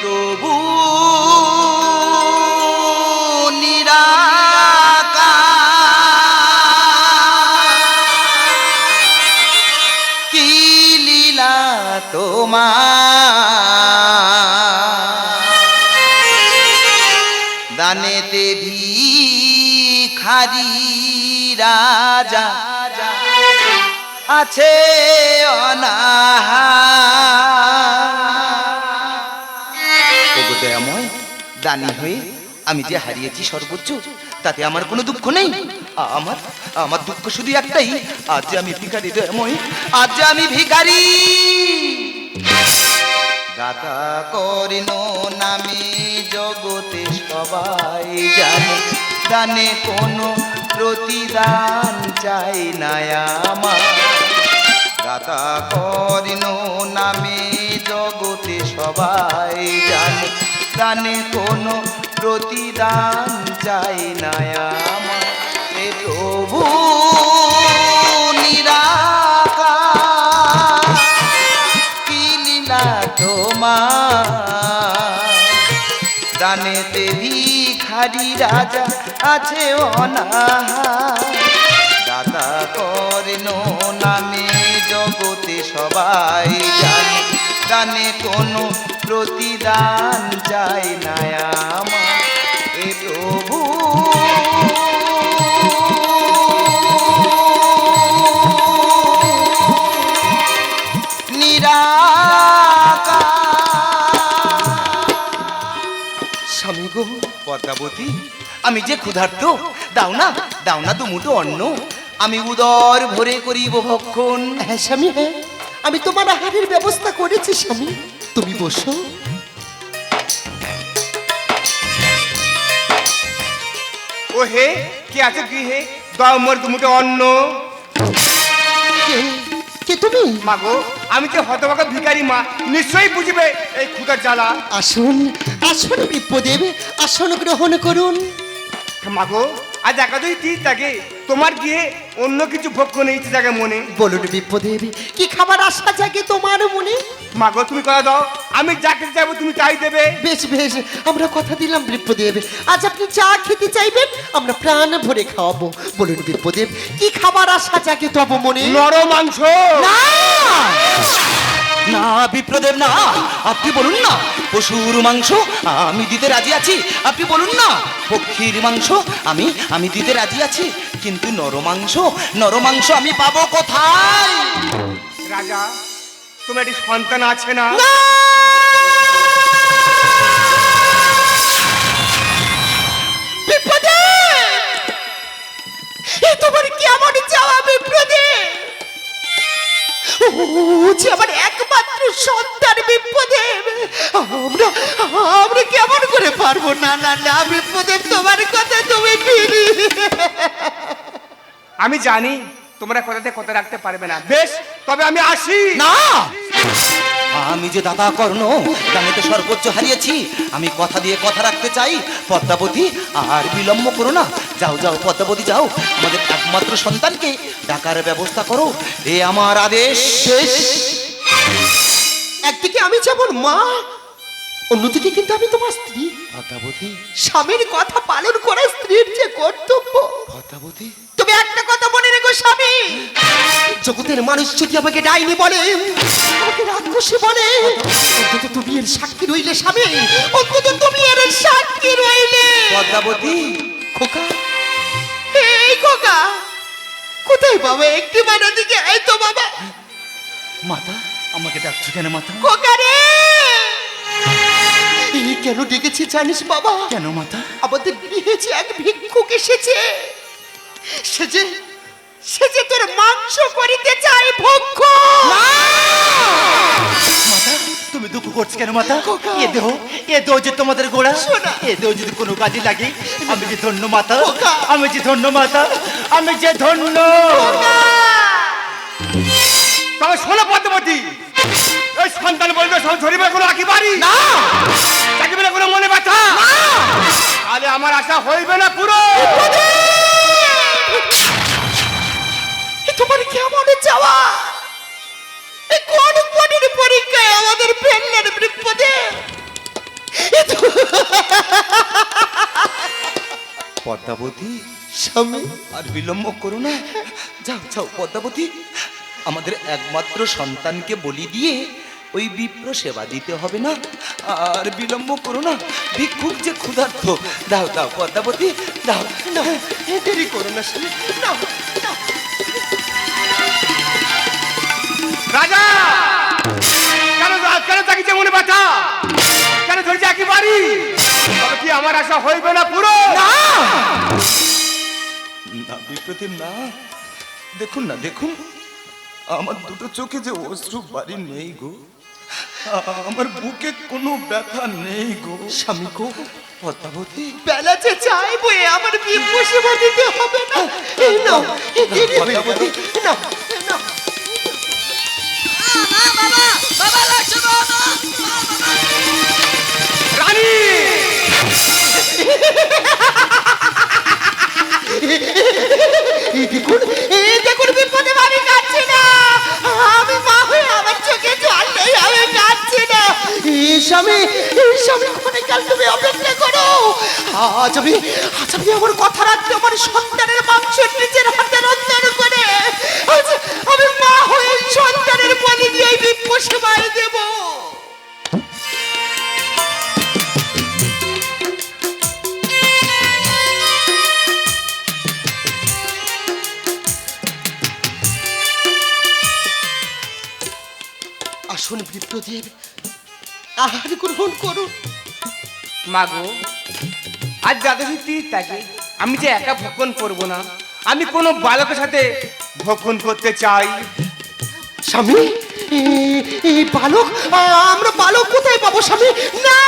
প্রভু তোমার? দানেতে ভিখারি রাজা আছে অনাহা দানি হয়ে আমি যে হারিয়েছি সর্বোচ্চ, তাতে আমার কোনো দুঃখ নেই। আমার আমার দুঃখ শুধু একটাই, আজ আমি ভিখারি দয়াময় আজ আমি ভিখারি। দাতা করিন নামে জগতে সবাই জানে, দানে কোনো প্রতিদান চাই না আমার। দাতা করিন নামে দানে কোনো প্রতিদান চাই না আমার। প্রভু নিরাকার, কি লীলা তোমার? দানেতে ভিখারি রাজা আছে অনাহা দাতা করেন নামে জগতে সবাই জানে। দানে কোনো প্রতিদান চাই না এ প্রভু। স্বামী গো, পদ্মাবতী, আমি যে ক্ষুধার্ত, দাও না দাও না দুমুটো অন্ন। আমি উদর ভরে করিব ভক্ষণ। হ্যাঁ স্বামী হ্যাঁ। আমি তোমার আহারের ব্যবস্থা করেছি, স্বামী। তুমি বসো। ও হে কে আছে গৃহে? দাও মোর দুমুঠো অন্ন। কে? কে তুমি? মাগো আমি যে হতভাগা ভিখারি মা নিশ্চয়ই বুঝবে এই ক্ষুদার জ্বালা। আসুন আসুন বিপ্রদেব আসন গ্রহণ করুন। মাগো আজ একাদই তীর থাকে। তোমার গিয়ে অন্য কিছু ভক্ষ নেই ইচ্ছে থাকে মনে। বলুন বিপ্রদেব কি খাবার আশা জাগে তোমার মনে? মাগো তুমি কথা দাও। আমি যা খেতে চাইব তুমি তাই দেবে। বেশ বেশ আমরা কথা দিলাম বিপ্রদেব। আজ আপনি চা খেতে চাইবেন আমরা প্রাণ ভরে খাওয়াবো। বলুন বিপ্রদেব কি খাবার আশা জাগে তব মনে? নর মাংস। না! না বিপ্রদেব না। আপনি বলুন না পশুর মাংস আমি দিতে রাজি আছি। আপনি বলুন না পক্ষীর মাংস আমি আমি দিতে রাজি আছি। কিন্তু নরমাংস নরমাংস আমি পাবো কোথায়? রাজা তোমার একটি সন্তান আছে না? তোমার কেমন যাওয়া বিপ্রদেব? ও যে আমার একমাত্র সন্তান বিপ্রদেব আমরা আমরা কেমন করে পারব? না না না বিপ্রদেব তোমার কথা তুমি ফিরি। আমি জানি তোমরা কথাতে কথা রাখতে পারবে না। বেশ তবে আমি আসি। না। আমি যে দাতা কর্ণ জানিতে সর্বোচ্চ হারিয়েছি। আমি কথা দিয়ে কথা রাখতে চাই। পদ্মাবতী আর বিলম্ব করো না। যাও যাও পদ্মাবতী যাও। আমাদের একমাত্র সন্তানকে ডাকার ব্যবস্থা করো। এ আমার আদেশ। একদিকে আমি যেমন মা অন্যদিকে কিন্তু আমি তোমার স্ত্রী। পদ্মাবতী স্বামীর কথা পালন করা স্ত্রীর যে কর্তব্য। পদ্মাবতী তুমি একটা কথা মনে রেখো স্বামী। জগতের মানুষ যদি আমাকে ডাইনি বলে আমাকে রাক্ষসী বলে অন্তত তুমি এর সাক্ষী রইলে স্বামী। অন্তত তুমি এর সাক্ষী রইলে। পদ্মাবতী খোকা। এই খোকা কোথায় বাবা? একটি মানা দিকে এই তো বাবা। মাতা। আমাকে ডাকছো কেন মাতা? খোকা রে এই কেন ডেকেছি জানিস বাবা? কেন মাতা? আমাদের গৃহে যে এক ভিক্ষুক এসেছে। সে যে সে যে তোর মাংস করিতে চায় ভক্ষ। মাতা তুমি দুঃখ করছ কেন মাতা। এ দেহ এ দেহ যে তোমাদের গোড়া শোনা। এ দেহ যদি কোনো কাজে লাগে আমি যে ধন্য মাতা। আমি যে ধন্য মাতা আমি যে ধন্য। তবে শোনো পদ্মবতী। এই সন্তান বলবে সব কোনো আঁকি বাড়ি? না। চাকিবে কোনো মনে ব্যথা? তাহলে আমার আশা হইবে না পুরো। তোমার কেমন চাওয়া কোন কোনের পরীক্ষায় আমাদের ফেললেন বিপদে পদ্মাবতী স্বামী। আর বিলম্ব করো না। যাও যাও পদ্মাবতী। আমাদের একমাত্র সন্তানকে বলি দিয়ে ওই বিপ্র সেবা দিতে হবে না। আর বিলম্ব করো না। ভিক্ষুক যে ক্ষুধার্থ দাও দাও পদ্মাবতী দাও না দেরি করো না না না রাজা! কেন কেন তাকিছে মনে ব্যথা কেন ধরেছে তবে কি আমার আশা হইবে না পুরো? না! বিপ্রতিম না। দেখুন না দেখুন। আমার দুটো চোখে যে অশ্রু বাড়ি নেই গো। আমার বুকে কোনো ব্যথা নেই গো। স্বামী গো পদ্মাবতী। বেলা যে চাইব এ আমার বিপ্র সেবা দিতে হবে না। এই নাও রানী! এই দেখুন এই দেখুন বিপদে আমি কাঁদছি স্বামী স্বামী ক্ষণিকাল তুমি অপেক্ষা করো। আজ আমি আজ আমি আমার কথা রাখতে আমার সন্তানের মাংস নিজের হাতে রন্ধন করে। আমি মা হয়ে সন্তানের বলি দিয়ে এই বিপ্প সেবায় দেবো। আসুন বিপ্রদেব আহার গ্রহণ করুন। মাগো আজ দ্বাদশী তীর থাকে আমি যে একা ভক্ষণ করব না আমি কোনো বালকের সাথে ভক্ষণ করতে চাই। স্বামী এই বালক আমরা বালক কোথায় পাবো স্বামী? না!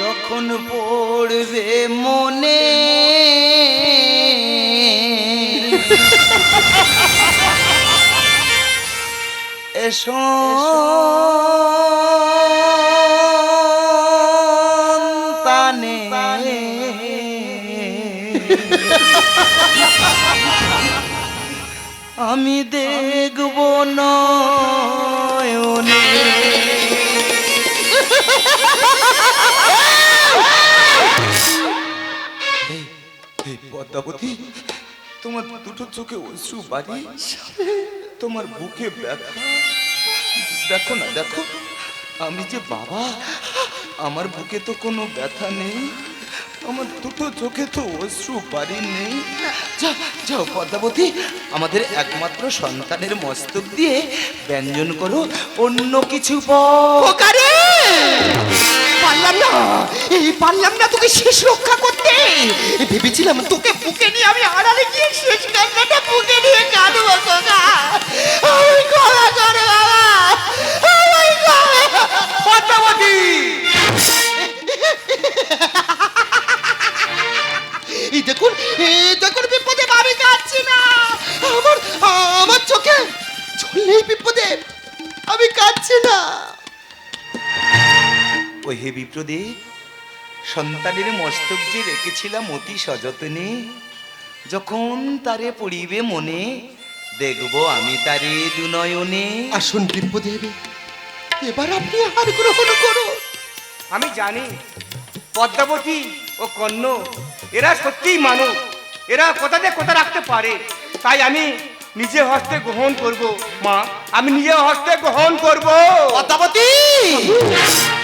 যখন পড়বে মনে এসো তানে আমি দেখব নয়নে। পদ্মাবতী তোমার দুটো চোখে অশ্রু বাড়ি তোমার বুকে ব্যথা দেখো না, দেখো। আমি যে বাবা, আমার বুকে তো কোনো ব্যথা নেই, আমার দুটো চোখে তো অশ্রু বাড়ি নেই। যাও যাও, পদ্মাবতী, আমাদের একমাত্র সন্তানের মস্তক দিয়ে ব্যঞ্জন করো, অন্য কিছু পর। ওকারে পারলাম না। এই পারলাম না তোকে শেষ রক্ষা করতে। ভেবেছিলাম তোকে বুকে নিয়ে আমি আড়ালে গিয়ে শেষ কান্নাটা বুকে নিয়ে কাঁদবো তোকা আমি ক্ষমা করে বাবা। আমি পদ্মাবতী। এই দেখুন এই দেখুন বিপদে আমি কাঁদছি না। আমার আমার চোখে জল নেই বিপদে আমি কাঁদছি না। ওই হে বিপ্রদেব সন্তানের মস্তক যে রেখেছিলাম অতি সযত্নে যখন তারে পড়িবে মনে দেখব আমি তারে দুনয়নে। আসুন বিপদেব এবার আপনি আহার গ্রহণ করুন। আমি জানি পদ্মাবতী ও কর্ণ এরা সত্যিই মানব এরা কোথাতে কোথা রাখতে পারে তাই আমি নিজে হস্তে গ্রহণ করব। মা আমি নিজে হস্তে গ্রহণ করব। পদ্মাবতী!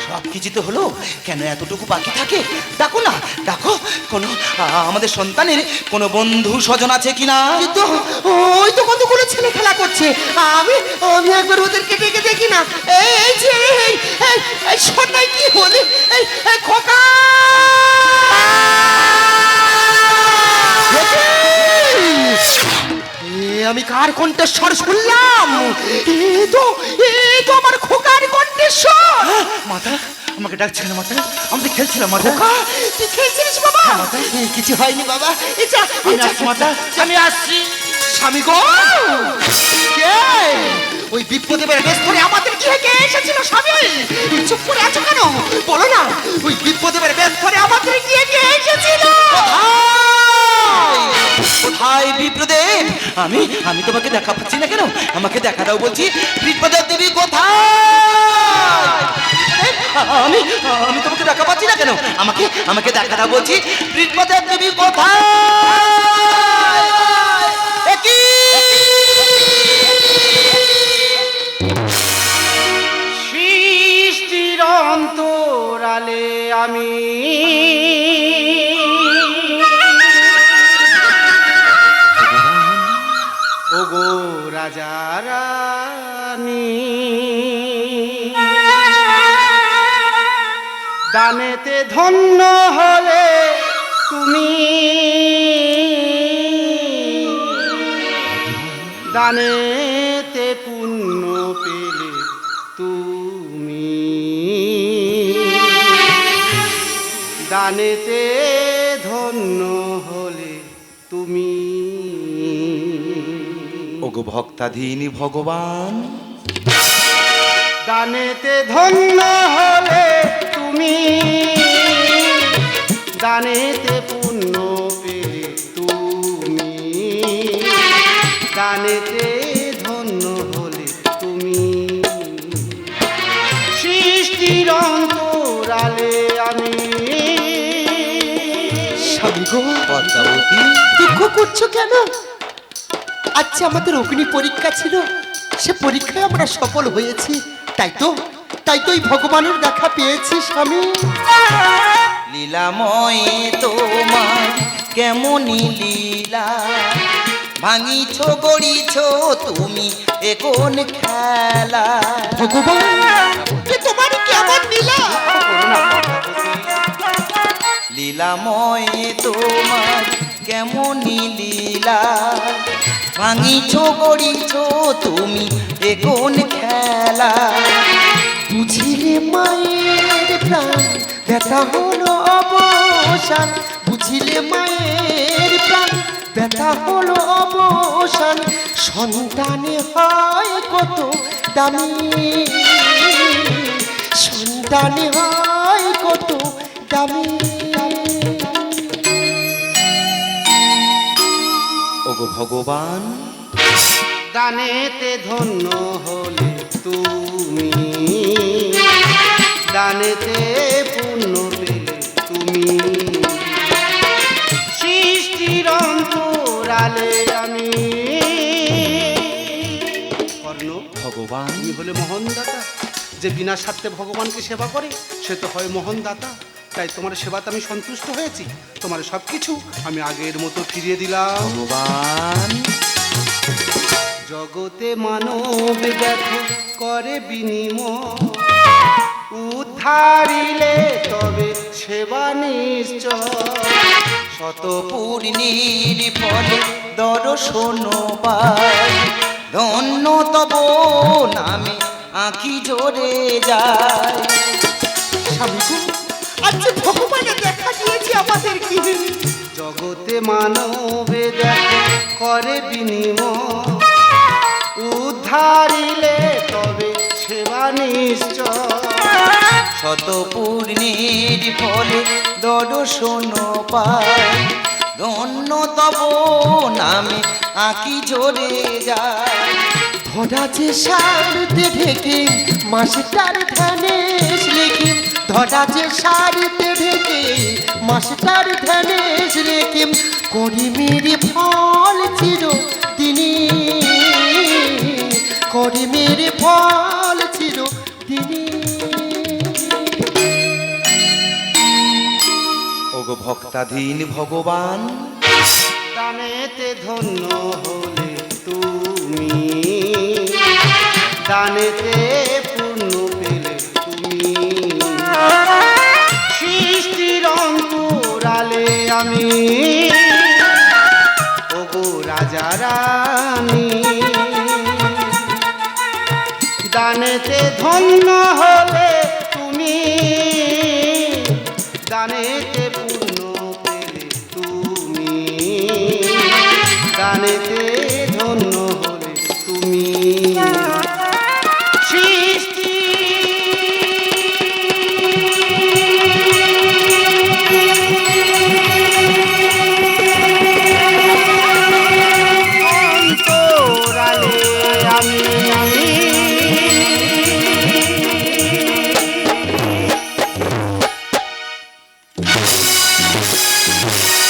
সব কিছু তো হলো। কেন এতটুকু বাকি থাকে? দেখো না দেখো কোনো আমাদের সন্তানের কোনো বন্ধু স্বজন আছে কিনা? কিন্তু ওই তো কতগুলো ছেলে খেলা করছে। আমি আমি একবার ওদেরকে ডেকে দেখি না। এই যে, এই এই কি বলে এই খোকা! আমি কার কণ্ঠস্বর শুনলাম? এ তো এ তো আমার খোকার কণ্ঠস্বর মাতা আমাকে ডাকছে না মাতা? আমাদের খেলছিলাম মাতা। তুই খেয়েছিলিস বাবা? এ, কিছু হয়নি বাবা। এটা আমি আসছি মাতা। আমি আসছি। স্বামী গো! কে? ওই বিপ্রদেবের বেশ ধরে আমাদের গৃহে কে এসেছিল স্বামী? এই চুপ করে আছো কেন? বলো না। ওই বিপ্রদেবের বেশ ধরে আমাদের গৃহে কে এসেছিল? কোথায় বিপ্রদেব আমি আমি তোমাকে দেখা পাচ্ছি না কেন? আমাকে দেখা দাও বলছি বিপদের দেবী কোথায়? আমি আমি তোমাকে দেখা পাচ্ছি না কেন? আমাকে আমাকে দেখা দাও বলছি বিপদের দেবী কোথায়? আমি রাজা রানী দানেতে ধন্য হলে তুমি। দানেতে পুণ্য পেলে তুমি। দানেতে ধন্য হলে তুমি। ভক্তাধীন ভগবান। দানেতে ধন্য হলে তুমি। দানেতে পুণ্য পেলে তুমি। দানেতে ধন্য হলে তুমি। সৃষ্টির অন্তরালে আমি। স্বামী গো পদ্মাবতী। দুঃখ করছ কেন? আজকে আমাদের অগ্নি পরীক্ষা ছিল। সে পরীক্ষায় আমরা সফল হয়েছি। তাই তো তাই তো এই ভগবানের দেখা পেয়েছি স্বামী। লীলাময় তোমার কেমনই লীলা। ভাঙিছ গড়িছ তুমি এখন খেলা? ভগবান তোমার কেমন নীলা লীলাময় তোমার কেমনই লীলা? ভাঙিছ, গড়িছ তুমি এখন খেলা? বুঝিলে মায়ের প্রাণ, ব্যথা হলো অবসান। বুঝিলে মায়ের প্রাণ, ব্যথা হলো অবসান। সন্তানে হয় কত দামি। সন্তানে হয় কত দামি। ওগো ভগবান। দানেতে ধন্য হলে তুমি। দানেতে পূর্ণ পেলে তুমি। সৃষ্টির অন্তরালে আমি। কর্ণ ভগবান। হলে মোহন দাতা। যে বিনা স্বার্থে ভগবানকে সেবা করে সে তো হয় মোহন দাতা। তাই তোমার সেবাতে আমি সন্তুষ্ট হয়েছি। তোমার সব কিছু আমি আগের মতো ফিরিয়ে দিলাম। ভগবান। জগতে মানব দেখো করে বিনিময়। উদ্ধারিলে তবে সেবা নিশ্চয়। শত পূর্ণির ফলে দর্শন পাই। ধন্য তব নামে আঁখি জোরে যায়। আজকে ভগবানের দেখা দিয়েছি আমাদের কি জগতে মানবে দেখো করে বিনিময়। উদ্ধারিলে তবে সেবা নিশ্চয়। শত পূর্ণির ফলে দর্শন পাই ধন্য তব নামে আঁকি জোরে যায়। ধরা যে সারতে ঢেকে মাস্টার ধ্যানেশ লেখে ধরা যে সারতে ঢেকে মাস্টার ধ্যানেশ লেখে করি মেরে ফল চির তিনি করি মেরে ফল চির তিনি ওগো ভক্তাধীন ভগবান দানেতে ধন্য হলে তুমি। দানেতে